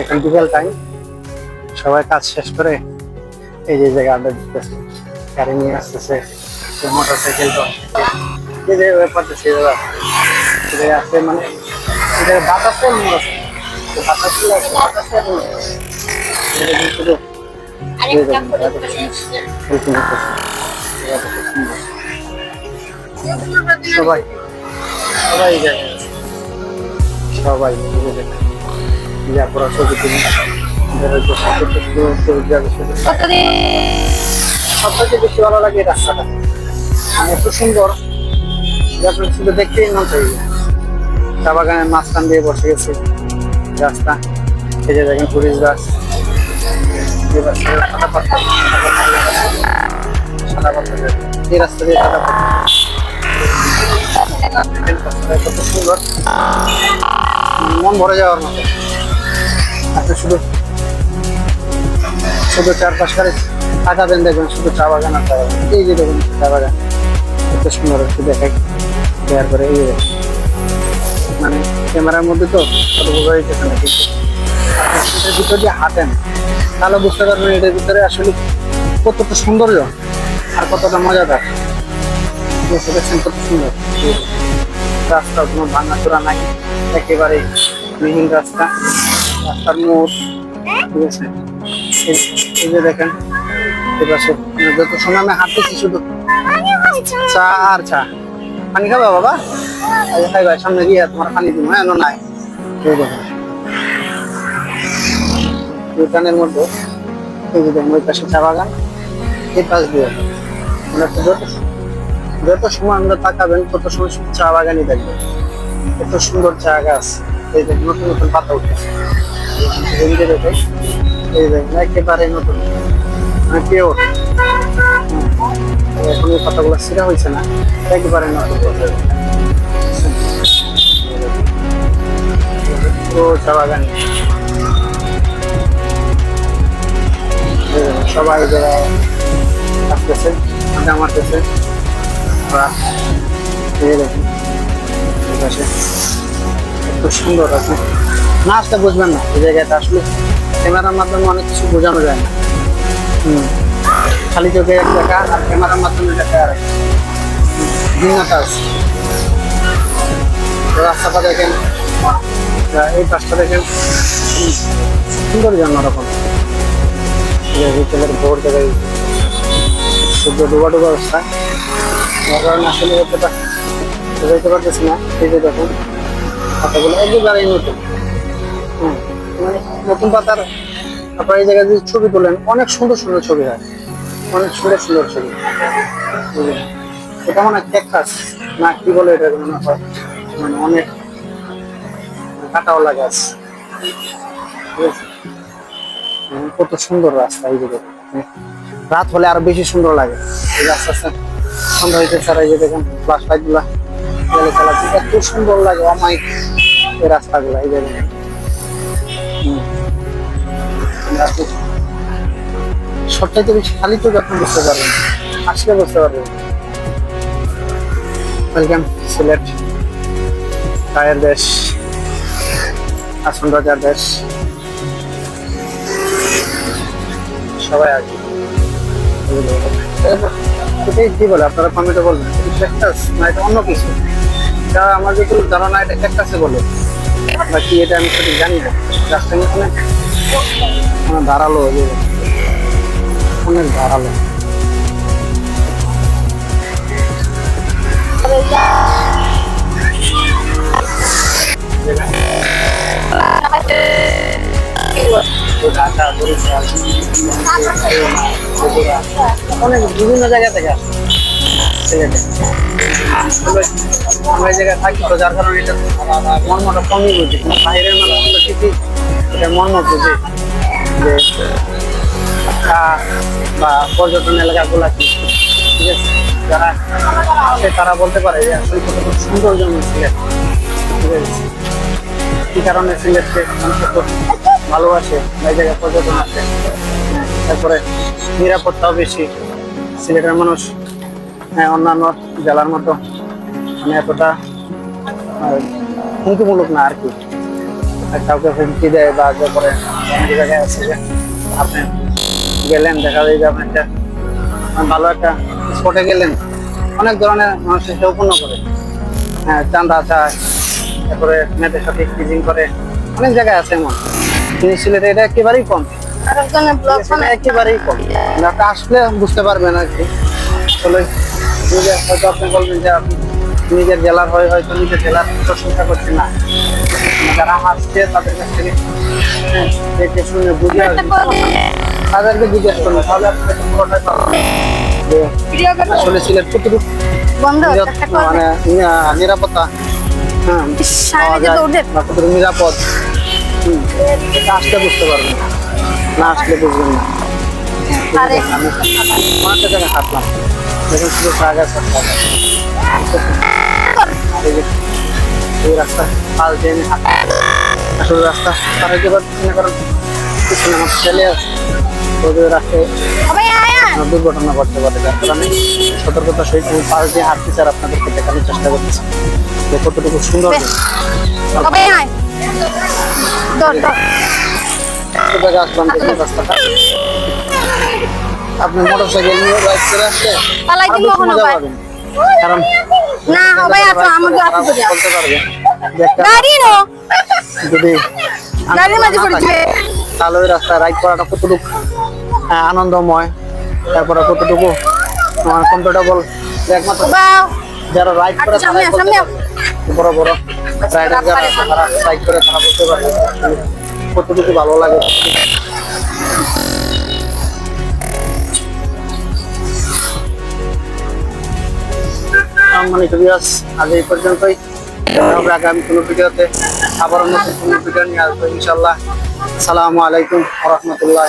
এখন বিকেল টাইম সবাই কাজ শেষ করে এই যে জায়গা আড্ডা দিতেছে গাড়ি নিয়ে আসতেছে মোটর সাইকেল যে ব্যাপারটা সেই ব্যাপার এটা আছে মানে এটা বাতাসে আছে? বাতাস আছে। সবাই সবাই জায়গায়। আছে। সবাই মিলে দেখেন যা পড়া ছবি তুলি। সবথেকে বেশি ভালো লাগে রাস্তাটা। মানে এত সুন্দর। যে আপনি শুধু দেখতেই মন চাই চা বাগানের মাঝখান দিয়ে বসে গেছে। রাস্তা। এই যে দেখেন সাদা পাথর এই রাস্তা দিয়ে কত সুন্দর মন ভরে যাওয়ার মতো। আপনি শুধু শুধু চারপাশ করে তাকাবেন দেখবেন শুধু চা বাগান আর চা বাগান। এই যে দেখুন, চা বাগান। কত সুন্দর একটু দেখাই, দেওয়ার পরে এই মানে ক্যামেরার মধ্যে তো অত বোঝা এটার ভিতর দিয়ে হাঁটেন, তাহলে বুঝতে পারবেন এটার ভিতরে আসলে কতটা সৌন্দর্য আর কতটা মজাদার। বুঝতে পারছেন কত সুন্দর। রাস্তা কোনো ভাঙাচোরা নাই, একেবারে মিহিন রাস্তা, রাস্তার মোড়, ঠিক আছে? এই- যে দেখেন এপাশে যত সময় আমি হাঁটতেছি শুধু চা আর চা পানি খাবা বাবা? খাই ভাই, সামনে গিয়ে তোমার পানি দিব হ্যাঁ নাই? এই দোকানের মধ্যে, এই যে ওই পাশে চা বাগান, এই পাশ দিয়ে। একটু যত সময় আমরা তাকাবেন, তত সময় শুধু চা বাগানই দেখবেন। এত সুন্দর চা গাছ এই দেখেন, নতুন নতুন পাতা দেখে এই দেখেন একেবারে নতুন। মানে পিওর এখন এই পাতাগুলো ছিঁড়া হয়েছে না, একেবারে নতুন। পুরো চা বাগান। সবাই যারা আসতেছে আড্ডা মারতেছে এই দেখুন এই পাশে এত সুন্দর আছে। না আসলে বুঝবেন না, এই জায়গাটা আসলে ক্যামেরার মাধ্যমে অনেক কিছু বোঝানো যায় না। খালি চোখে এক দেখা আর ক্যামেরার মাধ্যমে দেখা আর ভিন্নতা আছে। রাস্তাটা দেখেন। এই পাশটা দেখেন। সুন্দর অন্যরকম এই যে বিকেলের ভোর জায়গায় সূর্য ডুবা ডুবা অবস্থা। আসলে পারতেছি না। এই যে দেখুন নতুন মানে নতুন পাতার আপনার এই জায়গায় যদি ছবি তোলেন অনেক সুন্দর সুন্দর ছবি হয়। অনেক সুন্দর সুন্দর ছবি? এটা মনে ক্যাকটাস। না কি বলে এটা মনে হয়। মানে অনেক কাটাওয়ালা গাছ? হুম, কত সুন্দর রাস্তা এই যে দেখুন। রাত হলে আরও বেশি সুন্দর লাগে। রাস্তা সন্ধ্যা হইতে ছাড়া এই যে দেখেন ফ্লাশ লাইটগুলা চালাচ্ছি এত সুন্দর লাগে অমাইক এই রাস্তাগুলা, এই যে দেখেন। হুম। আপনি বেশি খালি চোখ আপনি বুঝতে পারবেন আসলে বুঝতে পারবেন ওয়েলকাম সিলেট চায়ের দেশ আসন রাজার দেশ সবাই আসবে। এটাই কি বলে আপনারা কমেন্টে বলবেন। ক্যাকটাস না এটা অন্য কিছু। যা আমার যেগুলো ধারণা এটা ক্যাকটাসে বলে। বা কি এটা আমি সঠিক জানি না। মধ্যে অনেক এই যে। অনেক ঢাকা বরিশাল অনেক বিভিন্ন জায়গা থেকে আসে। সিলেটে আমরা- জায়গায় যার কারণে এটা কমই বুঝি ঠিকই এটা যে বা পর্যটন এলাকাগুলো কি? ঠিক আছে। যারা আসে তারা বলতে পারে যে আসলে কতটা সুন্দর জন্য সিলেট ঠিক আছে। কি কারণে সিলেটকে মানুষ ভালোবাসে এই জায়গায় পর্যটন আসে? তারপরে নিরাপত্তাও বেশি। সিলেটের মানুষ হ্যাঁ, অন্যান্য জেলার মতো মানে এতটা হুমকিমূলক না আর কি। কাউকে হুমকি দেয় বা যে করে অনেক জায়গায় আছে যে আপনি গেলেন দেখা যায় যে আপনি একটা ভালো একটা স্পটে গেলেন। অনেক ধরনের মানুষ এসে উপন্ন করে। হ্যাঁ চান্দা চায় তারপরে মেয়েদের সাথে টিজিং করে। অনেক জায়গায় আছে এমন। কিন্তু সিলেটে এটা একেবারেই কম। আরেকজনের ব্লগ এখানে একেবারেই কম। আপনি আসলে বুঝতে পারবেন আর কি। আসলে নিজে হয়তো আপনি বলবেন যে আপনি নিজের জেলার হয়ে হয়তো নিজের জেলার প্রশংসা করছেন না। যারা আসছে তাদের কাছ থেকে হ্যাঁ, দেখে শুনে বুঝে তাদেরকে জিজ্ঞেস তাহলে পুরোটাই পাবেন। আসলে সিলেট কতটুকু মানে নিরাপত্তা হ্যাঁ নিরাপদ আসলে বুঝতে পারবেন না আসলে বুঝবেন না। আমি অনেকটা জায়গায় হাঁটলাম যখন শুধু ট্রাক আছে এই রাস্তা হাঁটলাম আসলে রাস্তা পার হইতে পারছি না কারণ পিছনে আমার ছেলে আছে। ওদের রাস্তায় দুর্ঘটনা ঘটতে পারে যার কারণে সতর্কতা সহিত আমি পাশ দিয়ে হাঁটতে চার আপনাদেরকে দেখানোর চেষ্টা করতেছি যে কতটুকু সুন্দর আসলাম দেখুন রাস্তাটা আপনি নিয়ে রাইড করে আসলে পালাই দিব বেশি ভাই। কারণ না সবাই আছো আমাকে তারা বলতে পারবে গাড়ি নো। যদি গাড়ির মাঝে পড়ে তাহলে ওই রাস্তায় রাইড করাটা কতটুকু আনন্দময় তারপরে কতটুকু কমফোর্টেবল একমাত্র যারা রাইড করে আচ্ছা। বড় বড়। রাইডার যারা রাইড করে তারা বলতে আসলে কতটুকু ভালো লাগে? সম্মানিত বিয়াস আজ এই পর্যন্তই। আগামী কোনো ভিডিওতে আবার নতুন কোনো ভিডিও নিয়ে আসব ইনশাল্লাহ আসসালামু আলাইকুম রহমতুল্লাহ